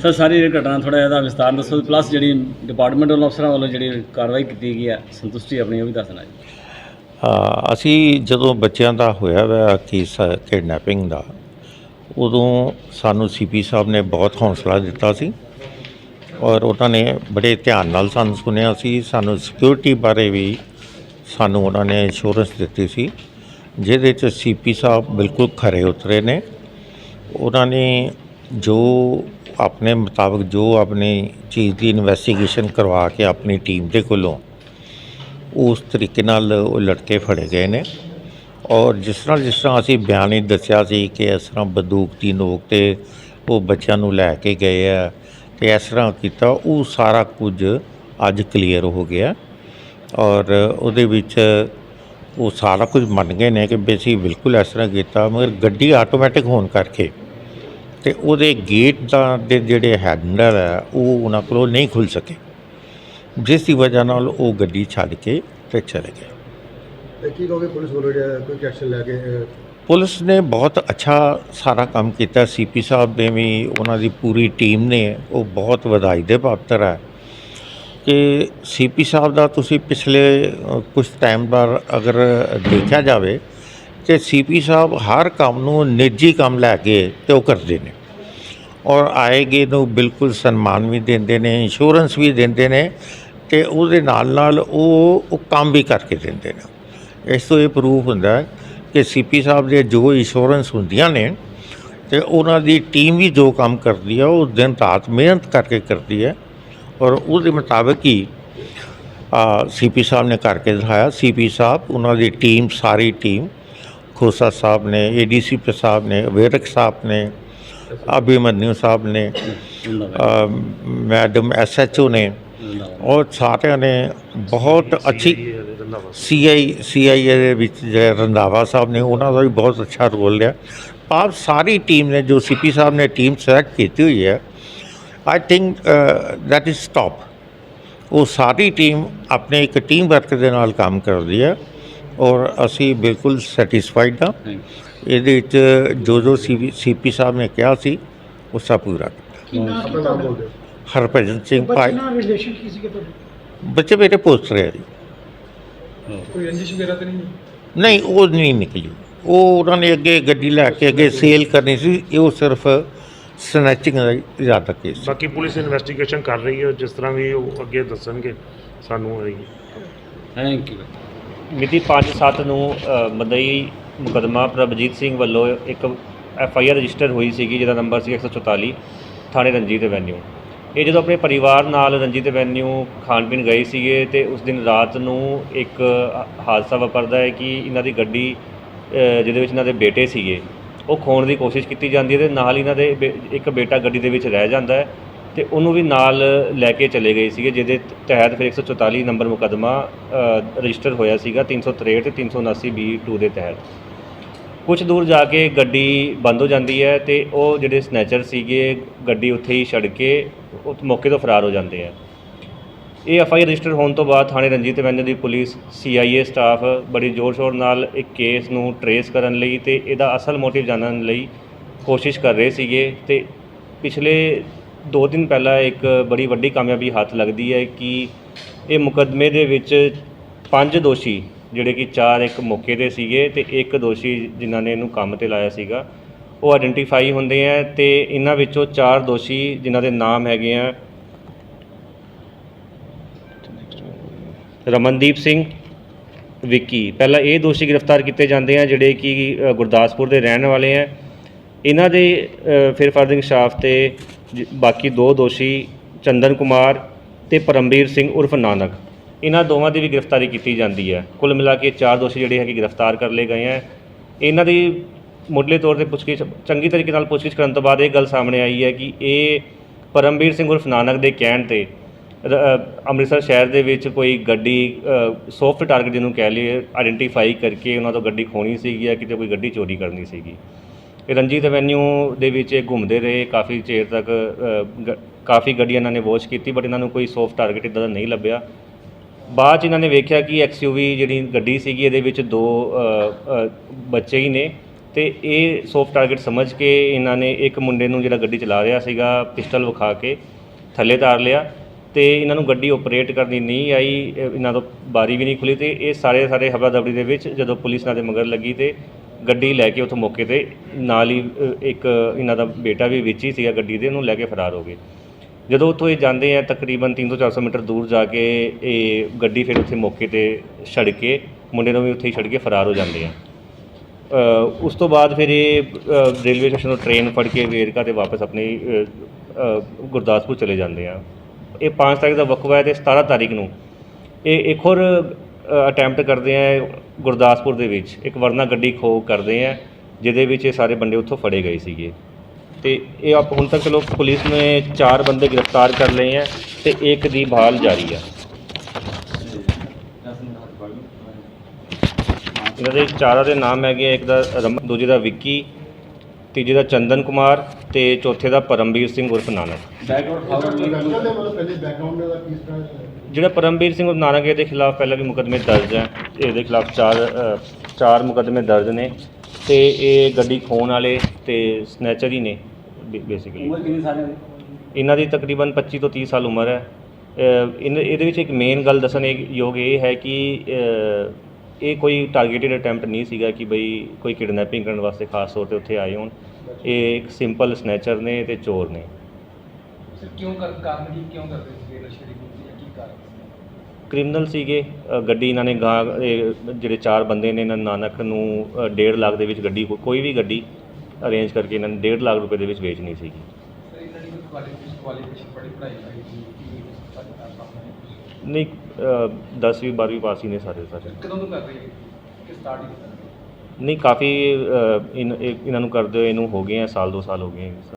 Sir, ਸਾਰੀ ਇਹ ਘਟਨਾ ਥੋੜਾ ਜਿਹਾ ਵਿਸਤਾਰ ਦੱਸੋ। ਪਲੱਸ ਜਿਹੜੀ ਡਿਪਾਰਟਮੈਂਟਲ ਅਫਸਰਾਂ ਵੱਲੋਂ ਜਿਹੜੀ ਕਾਰਵਾਈ ਕੀਤੀ ਗਈ ਹੈ, ਸੰਤੁਸ਼ਟੀ ਆਪਣੀ ਉਹ ਵੀ ਦੱਸਣਾ ਜੀ। ਅਸੀਂ ਜਦੋਂ ਬੱਚਿਆਂ ਦਾ ਹੋਇਆ ਵਾ ਕੇਸ ਕਿਡਨੈਪਿੰਗ ਦਾ, ਉਦੋਂ ਸਾਨੂੰ ਸੀਪੀ ਸਾਹਿਬ ਨੇ ਬਹੁਤ ਹੌਸਲਾ ਦਿੱਤਾ ਸੀ ਔਰ ਉਹਨਾਂ ਨੇ ਬੜੇ ਧਿਆਨ ਨਾਲ ਸਾਨੂੰ ਸੁਣਿਆ ਸੀ। ਸਾਨੂੰ ਸਿਕਿਉਰਿਟੀ ਬਾਰੇ ਵੀ ਸਾਨੂੰ ਉਹਨਾਂ ਨੇ ਇੰਸ਼ੋਰੈਂਸ ਦਿੱਤੀ ਸੀ, ਜਿਹਦੇ ਚ ਸੀਪੀ ਸਾਹਿਬ ਬਿਲਕੁਲ ਖਰੇ ਉਤਰੇ ਨੇ। ਉਹਨਾਂ ਨੇ ਜੋ ਆਪਣੇ ਮੁਤਾਬਕ ਜੋ ਆਪਣੀ ਚੀਜ਼ ਦੀ ਇਨਵੈਸਟੀਗੇਸ਼ਨ ਕਰਵਾ ਕੇ ਆਪਣੀ ਟੀਮ ਦੇ ਕੋਲੋਂ ਉਸ ਤਰੀਕੇ ਨਾਲ ਉਹ ਲੜਕੇ ਫੜੇ ਗਏ ਨੇ। ਔਰ ਜਿਸ ਤਰ੍ਹਾਂ ਜਿਸ ਤਰ੍ਹਾਂ ਅਸੀਂ ਬਿਆਨ ਹੀ ਦੱਸਿਆ ਸੀ ਕਿ ਇਸ ਤਰ੍ਹਾਂ ਬੰਦੂਕ ਦੀ ਨੋਕ ਤੇ ਉਹ ਬੱਚਿਆਂ ਨੂੰ ਲੈ ਕੇ ਗਏ ਆ ਤੇ ਇਸ ਤਰ੍ਹਾਂ ਕੀਤਾ, ਉਹ ਸਾਰਾ ਕੁਝ ਅੱਜ ਕਲੀਅਰ ਹੋ ਗਿਆ। ਔਰ ਉਹਦੇ ਵਿੱਚ ਉਹ ਸਾਰਾ ਕੁਝ ਮੰਨ ਗਏ ਨੇ ਕਿ ਵੀ ਅਸੀਂ ਬਿਲਕੁਲ ਇਸ ਤਰ੍ਹਾਂ ਕੀਤਾ, ਮਗਰ ਗੱਡੀ ਆਟੋਮੈਟਿਕ ਹੋਣ ਕਰਕੇ ਤੇ ਉਹਦੇ ਗੇਟ ਦਾ ਦੇ ਜਿਹੜੇ ਹੈਂਡਲ ਹੈ ਉਹ ਉਹਨਾਂ ਕੋਲੋਂ ਨਹੀਂ ਖੁੱਲ ਸਕੇ। ਜਿਸ ਦੀ ਵਜ੍ਹਾ ਨਾਲ ਉਹ ਗੱਡੀ ਛੱਡ ਕੇ ਤੇ ਚਲੇ ਗਏ। ਤੇ ਕੀ ਕਹੋਗੇ ਪੁਲਿਸ ਵੱਲੋਂ ਜਿਹੜਾ ਕੋਈ ਐਕਸ਼ਨ ਲੈ ਕੇ ਪੁਲਿਸ ਨੇ ਬਹੁਤ ਅੱਛਾ ਸਾਰਾ ਕੰਮ ਕੀਤਾ। ਸੀਪੀ ਸਾਹਿਬ ਨੇ ਵੀ ਉਹਨਾਂ ਦੀ ਪੂਰੀ ਟੀਮ ਨੇ ਉਹ ਬਹੁਤ ਵਧਾਈ ਦੇ ਪਾਤਰ ਹੈ ਕਿ ਸੀਪੀ ਸਾਹਿਬ ਦਾ ਤੁਸੀਂ ਪਿਛਲੇ ਕੁਝ ਟਾਈਮ ਬਾਅਦ ਅਗਰ ਦੇਖਿਆ ਜਾਵੇ ਤੇ ਸੀਪੀ ਸਾਹਿਬ ਹਰ ਕੰਮ ਨੂੰ ਨਿੱਜੀ ਕੰਮ ਲੈ ਕੇ ਤੇ ਉਹ ਕਰਦੇ ਨੇ। ਔਰ ਆਏਗੇ ਨੂੰ ਬਿਲਕੁਲ ਸਨਮਾਨ ਵੀ ਦਿੰਦੇ ਨੇ ਇੰਸ਼ੋਰੈਂਸ ਵੀ ਦਿੰਦੇ ਨੇ ਤੇ ਉਹਦੇ ਨਾਲ ਨਾਲ ਉਹ ਉਹ ਕੰਮ ਵੀ ਕਰਕੇ ਦਿੰਦੇ ਨੇ। ਇਸ ਤੋਂ ਇਹ ਪ੍ਰੂਫ ਹੁੰਦਾ ਹੈ ਕਿ ਸੀਪੀ ਸਾਹਿਬ ਦੇ ਜੋ ਇੰਸ਼ੋਰੈਂਸ ਹੁੰਦੀਆਂ ਨੇ ਤੇ ਉਹਨਾਂ ਦੀ ਟੀਮ ਵੀ ਜੋ ਕੰਮ ਕਰਦੀ ਹੈ, ਉਹ ਦਿਨ ਰਾਤ ਮਿਹਨਤ ਕਰਕੇ ਕਰਦੀ ਹੈ। ਔਰ ਉਹਦੇ ਮੁਤਾਬਕ ਹੀ ਸੀਪੀ ਸਾਹਿਬ ਨੇ ਕਰਕੇ ਦਿਖਾਇਆ। ਸੀਪੀ ਸਾਹਿਬ, ਉਹਨਾਂ ਦੀ ਟੀਮ ਸਾਰੀ ਟੀਮ ਖੋਸਾ ਸਾਹਿਬ ਨੇ ਏਡੀਸੀਪੀ ਸਾਹਿਬ ਨੇ ਵੇਰਕ ਸਾਹਿਬ ਨੇ ਅਭਿਮਨਿਊ ਸਾਹਿਬ ਨੇ ਅ, ਮੈਡਮ ਐਸਐਚਓ ਨੇ ਔਰ ਸਾਰਿਆਂ ਨੇ ਬਹੁਤ ਅੱਛੀ ਸੀਆਈ ਸੀਆਈਏ ਦੇ ਵਿੱਚ ਜਿਹੜੇ ਰੰਧਾਵਾ ਸਾਹਿਬ ਨੇ ਉਹਨਾਂ ਦਾ ਵੀ ਬਹੁਤ ਅੱਛਾ ਰੋਲ ਲਿਆ ਆਪ ਸਾਰੀ ਟੀਮ ਨੇ ਜੋ ਸੀਪੀ ਸਾਹਿਬ ਨੇ ਟੀਮ ਸਿਲੈਕਟ ਕੀਤੀ ਹੋਈ ਹੈ I think that is top ਉਹ ਸਾਰੀ ਟੀਮ ਆਪਣੇ ਇੱਕ ਟੀਮ ਵਰਕ ਦੇ ਨਾਲ ਕੰਮ ਕਰਦੀ ਹੈ। ਔਰ ਅਸੀਂ ਬਿਲਕੁਲ ਸੈਟੀਸਫਾਈਡ ਹਾਂ। ਇਹਦੇ ਵਿੱਚ ਜੋ ਜੋ ਸੀਪੀ ਸਾਹਿਬ ਨੇ ਕਿਹਾ ਸੀ ਉਹ ਸਭ ਪੂਰਾ ਕੀਤਾ। ਹਰਭਜਨ ਸਿੰਘ ਭਾਈ। ਨਾਲ ਰਿਲੇਸ਼ਨ ਕੀ ਸੀਗੇ ਤੁਹਾਡੇ? ਬੱਚੇ ਮੇਰੇ ਪੋਸਟਰ ਹੈ ਜੀ। ਕੋਈ ਰੰਜਿਸ਼ ਵਗੈਰਾ ਤਾਂ ਨਹੀਂ? ਨਹੀਂ ਉਹ ਨਹੀਂ ਨਿਕਲੀ। ਉਹ ਉਹਨਾਂ ਨੇ ਅੱਗੇ ਗੱਡੀ ਲੈ ਕੇ ਅੱਗੇ ਸੇਲ ਕਰਨੀ ਸੀ ਇਹ ਉਹ ਸਿਰਫ ਸਨੈਚਿੰਗ ਦਾ ਜ਼ਿਆਦਾ ਕੇਸ ਸੀ। ਬਾਕੀ ਪੁਲਿਸ ਇਨਵੈਸਟੀਗੇਸ਼ਨ ਕਰ ਰਹੀ ਹੈ ਜਿਸ ਤਰ੍ਹਾਂ ਵੀ ਉਹ ਅੱਗੇ ਦੱਸਣਗੇ ਸਾਨੂੰ ਥੈਂਕ ਯੂ ਮਿਤੀ 5/7 ਨੂੰ ਅ, ਮਦਈ ਮੁਕਦਮਾ ਪ੍ਰਭਜੀਤ ਸਿੰਘ ਵੱਲੋਂ ਇੱਕ ਐਫ ਆਈ ਆਰ ਰਜਿਸਟਰ ਹੋਈ ਸੀਗੀ ਜਿਹਦਾ ਨੰਬਰ ਸੀ 144 ਥਾਣੇ ਰਣਜੀਤ ਐਵੈਨਿਊ। ਇਹ ਜਦੋਂ ਆਪਣੇ ਪਰਿਵਾਰ ਨਾਲ ਰਣਜੀਤ ਐਵੈਨਿਊ ਖਾਣ ਪੀਣ ਗਏ ਸੀਗੇ ਤੇ ਉਸ ਦਿਨ ਰਾਤ ਨੂੰ ਇੱਕ ਹ- ਹਾਦਸਾ ਵਾਪਰਦਾ ਹੈ ਕਿ ਇਹਨਾਂ ਦੀ ਗੱਡੀ ਅ, ਜਿਹਦੇ ਵਿੱਚ ਇਹਨਾਂ ਦੇ ਬੇਟੇ ਸੀਗੇ ਉਹ ਖੋਣ ਦੀ ਕੋਸ਼ਿਸ਼ ਕੀਤੀ ਜਾਂਦੀ ਹੈ ਤੇ ਨਾਲ ਇਹਨਾਂ ਦੇ ਬੇ- ਇੱਕ ਬੇਟਾ ਗੱਡੀ ਦੇ ਵਿੱਚ ਰਹਿ ਜਾਂਦਾ ਹੈ। ਤੇ ਉਹਨੂੰ ਵੀ ਨਾਲ ਲੈ ਕੇ ਚਲੇ ਗਏ ਸੀਗੇ, ਜਿਹਦੇ ਤਹਿਤ ਫਿਰ 144 ਨੰਬਰ ਮੁਕੱਦਮਾ ਰਜਿਸਟਰ ਹੋਇਆ ਸੀਗਾ 363 ਤੇ 379 ਬੀ 2 ਦੇ ਤਹਿਤ। ਕੁਝ ਦੂਰ ਜਾ ਕੇ ਗੱਡੀ ਬੰਦ ਹੋ ਜਾਂਦੀ ਹੈ ਤੇ ਉਹ ਜਿਹੜੇ ਸਨੈਚਰ ਸੀਗੇ, ਗੱਡੀ ਉੱਥੇ ਹੀ ਛੱਡ ਕੇ ਉਹ ਮੌਕੇ ਤੋਂ ਫਰਾਰ ਹੋ ਜਾਂਦੇ ਆ। ਇਹ ਐਫ ਆਈ ਰਜਿਸਟਰ ਹੋਣ ਤੋਂ ਬਾਅਦ ਥਾਣੇ ਰਣਜੀਤ ਐਵੈਨਿਊ ਦੀ ਪੁਲਿਸ ਸੀਆਈਏ ਸਟਾਫ ਬੜੀ ਜ਼ੋਰ ਸ਼ੋਰ ਨਾਲ ਇੱਕ ਕੇਸ ਨੂੰ ਟਰੇਸ ਕਰਨ ਲਈ ਤੇ ਇਹਦਾ ਅਸਲ ਮੋਟਿਵ ਜਾਣਨ ਲਈ ਕੋਸ਼ਿਸ਼ ਕਰ ਰਹੇ ਸੀਗੇ ਤੇ ਪਿਛਲੇ 2 ਦਿਨ ਪਹਿਲਾਂ ਇੱਕ ਬੜੀ ਵੱਡੀ ਕਾਮਯਾਬੀ ਹੱਥ ਲੱਗਦੀ ਹੈ ਕਿ ਇਹ ਮੁਕੱਦਮੇ ਦੇ ਵਿੱਚ ਪੰਜ ਦੋਸ਼ੀ, ਜਿਹੜੇ ਕਿ ਚਾਰ ਇੱਕ ਮੌਕੇ ਤੇ ਸੀਗੇ ਤੇ ਇੱਕ ਦੋਸ਼ੀ ਜਿਨ੍ਹਾਂ ਨੇ ਇਹਨੂੰ ਕੰਮ ਤੇ ਲਾਇਆ ਸੀਗਾ, ਉਹ ਆਇਡੈਂਟੀਫਾਈ ਹੁੰਦੇ ਆ ਤੇ ਇਹਨਾਂ ਵਿੱਚੋਂ ਚਾਰ ਦੋਸ਼ੀ ਜਿਨ੍ਹਾਂ ਦੇ ਨਾਮ ਹੈਗੇ ਆ ਰਮਨਦੀਪ ਸਿੰਘ, ਵਿੱਕੀ। ਪਹਿਲਾਂ ਇਹ ਦੋਸ਼ੀ ਗ੍ਰਿਫਤਾਰ ਕੀਤੇ ਜਾਂਦੇ ਆ, ਜਿਹੜੇ ਕਿ ਗੁਰਦਾਸਪੁਰ ਦੇ ਰਹਿਣ ਵਾਲੇ ਆ। ਇਹਨਾਂ ਦੇ ਫਿਰ ਫਰਦਿੰਗ ਸ਼ਾਫ ਤੇ ਜ- ਬਾਕੀ ਦੋ ਦੋਸ਼ੀ ਚੰਦਨ ਕੁਮਾਰ ਤੇ ਪਰਮਵੀਰ ਸਿੰਘ ਉਰਫ ਨਾਨਕ। ਇਹਨਾਂ ਦੋਵਾਂ ਦੀ ਵੀ ਗ੍ਰਿਫਤਾਰੀ ਕੀਤੀ ਜਾਂਦੀ ਹੈ। ਕੁੱਲ ਮਿਲਾ ਕੇ ਚਾਰ ਦੋਸ਼ੀ ਜਿਹੜੇ ਹੈਗੇ ਗ੍ਰਿਫਤਾਰ ਕਰ ਲਏ ਗਏ ਹੈ। ਇਹਨਾਂ ਦੀ ਮੁੱਢਲੇ ਤੌਰ ਤੇ ਪੁੱਛਗਿੱਛ ਚੰਗੀ ਤਰੀਕੇ ਨਾਲ ਪੁੱਛਗਿੱਛ ਕਰਨ ਤੋਂ ਬਾਅਦ ਇਹ ਗੱਲ ਸਾਹਮਣੇ ਆਈ ਹੈ ਕਿ ਇਹ ਪਰਮਵੀਰ ਸਿੰਘ ਉਰਫ ਨਾਨਕ ਦੇ ਕਹਿਣ ਤੇ ਰ- ਅ, ਅੰਮ੍ਰਿਤਸਰ ਸ਼ਹਿਰ ਦੇ ਵਿੱਚ ਕੋਈ ਗੱਡੀ ਸੌਫਟ ਟਾਰਗੇਟ ਜਿਹਨੂੰ ਕਹਿ ਲਈਏ ਆਇਡੈਂਟੀਫਾਈ ਕਰਕੇ ਉਹਨਾਂ ਤੋਂ ਗੱਡੀ ਖੋਣੀ ਸੀਗੀ ਜਾਂ ਕਿਤੇ ਕੋਈ ਗੱਡੀ ਚੋਰੀ ਕਰਨੀ ਸੀਗੀ। ਇਹ ਰਣਜੀਤ ਐਵੈਨਿਊ ਦੇ ਵਿੱਚ ਇਹ ਘੁੰਮਦੇ ਰਹੇ ਕਾਫੀ ਚਿਰ ਤੱਕ ਗ- ਕਾਫੀ ਗੱਡੀਆਂ ਇਹਨਾਂ ਨੇ ਵਾਚ ਕੀਤੀ ਬਟ ਇਹਨਾਂ ਨੂੰ ਕੋਈ ਸੌਫਟ ਟਾਰਗੇਟ ਇੱਦਾਂ ਦਾ ਨਹੀਂ ਲੱਭਿਆ। ਬਾਅਦ ਚ ਇਹਨਾਂ ਨੇ ਵੇਖਿਆ ਕਿ ਐਕਸਯੂਵੀ ਜਿਹੜੀ ਗੱਡੀ ਸੀਗੀ ਇਹਦੇ ਵਿੱਚ ਦੋ ਅ, ਅ, ਬੱਚੇ ਹੀ ਨੇ ਤੇ ਇਹ ਸੌਫਟ ਟਾਰਗੇਟ ਸਮਝ ਕੇ ਇਹਨਾਂ ਨੇ ਇੱਕ ਮੁੰਡੇ ਨੂੰ ਜਿਹੜਾ ਗੱਡੀ ਚਲਾ ਰਿਹਾ ਸੀਗਾ ਪਿਸਟਲ ਵਿਖਾ ਕੇ ਥੱਲੇ ਤਾਰ ਲਿਆ ਤੇ ਇਹਨਾਂ ਨੂੰ ਗੱਡੀ ਆਪਰੇਟ ਕਰਨੀ ਨਹੀਂ ਆਈ ਇਹ- ਇਹਨਾਂ ਤੋਂ ਬਾਰੀ ਵੀ ਨਹੀਂ ਖੁੱਲੀ ਤੇ ਇਹ ਸਾਰੇ ਸਾਰੇ ਹਵਾ ਦਬੜੀ ਦੇ ਵਿੱਚ ਜਦੋਂ ਪੁਲਿਸ ਇਹਨਾਂ ਦੇ ਮਗਰ ਲੱਗੀ ਤੇ ਗੱਡੀ ਲੈ ਕੇ ਉੱਥੋਂ ਮੌਕੇ ਤੇ ਨਾਲ ਹੀ ਅ, ਇੱਕ ਇਹਨਾਂ ਦਾ ਬੇਟਾ ਵੀ ਵਿੱਚ ਹੀ ਸੀਗਾ ਗੱਡੀ ਦੇ ਉਹਨੂੰ ਲੈ ਕੇ ਫਰਾਰ ਹੋ ਗਏ। ਜਦੋਂ ਉੱਥੋਂ ਇਹ ਜਾਂਦੇ ਆ ਤਕਰੀਬਨ 300 400 ਮੀਟਰ ਦੂਰ ਜਾ ਕੇ ਇਹ ਗੱਡੀ ਫਿਰ ਉੱਥੇ ਮੌਕੇ ਤੇ ਛੱਡ ਕੇ ਮੁੰਡੇ ਨੂੰ ਵੀ ਉੱਥੇ ਹੀ ਛੱਡ ਕੇ ਫਰਾਰ ਹੋ ਜਾਂਦੇ ਆ। ਅ, ਉਸ ਤੋਂ ਬਾਅਦ ਫਿਰ ਇਹ ਅ, ਰੇਲਵੇ ਸਟੇਸ਼ਨ ਤੋਂ ਟ੍ਰੇਨ ਫੜ ਕੇ ਵੇਰਕਾ ਤੇ ਵਾਪਸ ਆਪਣੀ ਅ, ਅ, ਗੁਰਦਾਸਪੁਰ ਚਲੇ ਜਾਂਦੇ ਆ। ਇਹ 5 ਤਾਰੀਖ ਦਾ ਵਕਫਾ ਹੈ ਤੇ 17 ਤਾਰੀਖ ਨੂੰ। ਇਹ ਇੱਕ ਹੋਰ ਅਟੈਂਪਟ ਕਰਦੇ ਆ ਗੁਰਦਾਸਪੁਰ ਦੇ ਵਿੱਚ। ਇੱਕ ਵਰਨਾ ਗੱਡੀ ਖੋ ਕਰਦੇ ਆ ਜਿਹਦੇ ਵਿੱਚ ਇਹ ਸਾਰੇ ਬੰਦੇ ਉੱਥੋਂ ਫੜੇ ਗਏ ਸੀਗੇ। ਤੇ ਇਹ ਆਪ ਹੁਣ ਤੱਕ ਚਲੋ ਪੁਲਿਸ ਨੇ ਚਾਰ ਬੰਦੇ ਗ੍ਰਿਫਤਾਰ ਕਰ ਲਏ ਆ ਤੇ ਇੱਕ ਦੀ ਬਹਾਲ ਜਾਰੀ ਆ। ਇਹਨਾਂ ਦੇ ਚਾਰਾਂ ਦੇ ਨਾਮ ਹੈਗੇ ਆ, ਇੱਕ ਦਾ ਰਮਨ ਦੂਜੇ ਦਾ ਵਿੱਕੀ ਤੀਜੇ ਦਾ ਚੰਦਨ ਕੁਮਾਰ ਤੇ ਚੌਥੇ ਦਾ ਪਰਮਵੀਰ ਸਿੰਘ ਉਰਫ ਨਾਨਕ। ਜਿਹੜਾ ਪਰਮਵੀਰ ਸਿੰਘ ਉਰਫ ਨਾਨਕ ਇਹਦੇ ਖਿਲਾਫ ਪਹਿਲਾਂ ਵੀ ਮੁਕੱਦਮੇ ਦਰਜ ਹੈ। ਇਹਦੇ ਖਿਲਾਫ ਚਾਰ ਅ, ਚਾਰ ਮੁਕੱਦਮੇ ਦਰਜ ਨੇ ਤੇ ਇਹ ਗੱਡੀ ਖੋਣ ਵਾਲੇ ਤੇ ਸਨੈਚਰ ਹੀ ਨੇ ਬੇਸਿਕਲੀ ਉਮਰ ਕਿੰਨੀ ਸਾਰਿਆਂ ਦੀ ਇਹਨਾਂ ਦੀ ਤਕਰੀਬਨ 25 ਤੋਂ 30 ਸਾਲ ਉਮਰ ਹੈ। ਅ, ਇਨ- ਇਹਦੇ ਵਿੱਚ ਇੱਕ ਮੇਨ ਗੱਲ ਦੱਸਣ ਇਹ ਯੋਗ ਇਹ ਹੈ ਕਿ ਇਹ ਕੋਈ ਟਾਰਗੇਟਡ ਅਟੈਂਪਟ ਨਹੀਂ ਸੀਗਾ ਕਿ ਬਈ ਕੋਈ ਕਿਡਨੈਪਿੰਗ ਕਰਨ ਵਾਸਤੇ ਖਾਸ ਤੌਰ ਤੇ ਉੱਥੇ ਆਏ ਹੋਣ। ਇਹ ਇੱਕ ਸਿੰਪਲ ਸਨੈਚਰ ਨੇ ਤੇ ਚੋਰ ਨੇ। ਸਰ ਕਿਉਂ ਕਰ ਕਾਰਨ ਕੀ ਕਿਉਂ ਕਰਦੇ ਸੀ ਨਸ਼ੇ ਦੀ ਗੁੰਮਟੀ ਜਾਂ ਕੀ ਕਾਰਨ ਸੀ? ਕ੍ਰਿਮੀਨਲ ਸੀਗੇ। ਅ, ਗੱਡੀ ਇਹਨਾਂ ਨੇ ਗਾਂ ਇਹ ਜਿਹੜੇ ਚਾਰ ਬੰਦੇ ਨੇ ਇਹਨਾਂ ਨਾਨਕ ਨੂੰ ਅ, ਡੇਢ ਲੱਖ ਦੇ ਵਿੱਚ ਗੱਡੀ ਕੋਈ ਵੀ ਗੱਡੀ ਅਰੇਂਜ ਕਰਕੇ ਇਹਨਾਂ ਨੇ ਡੇਢ ਲੱਖ ਰੁਪਏ ਦੇ ਵਿੱਚ ਵੇਚਣੀ ਸੀਗੀ। ਸਰ ਇਹਨਾਂ ਦੀ ਕੋਈ ਕੁਆਲੀਫਿਕੇਸ਼ਨ ਕੁਆਲੀਫਿਕੇਸ਼ਨ ਪੜ੍ਹੀ ਪੜ੍ਹਾਈ ਹੋਈ ਸੀ ਕੀ ਸਾਡੇ ਨਾਲ ਸਾਹਮਣੇ ਨਹੀਂ 10ਵੀਂ 12ਵੀਂ ਪਾਸ ਹੀ ਨੇ ਸਾਰੇ ਸਾਰੇ। ਕਦੋਂ ਤੋਂ ਕਰ ਰਹੀ ਹੈ? ਕਿ ਸਟਾਰਟ ਹੀ ਨਹੀਂ ਕਾਫੀ ਅ, ਇਨ- ਇਹ- ਇਹਨਾਂ ਨੂੰ ਕਰਦੇ ਹੋਏ ਇਹਨੂੰ ਹੋ ਗਏ ਆ ਸਾਲ ਦੋ ਸਾਲ ਹੋ ਗਏ ਆ।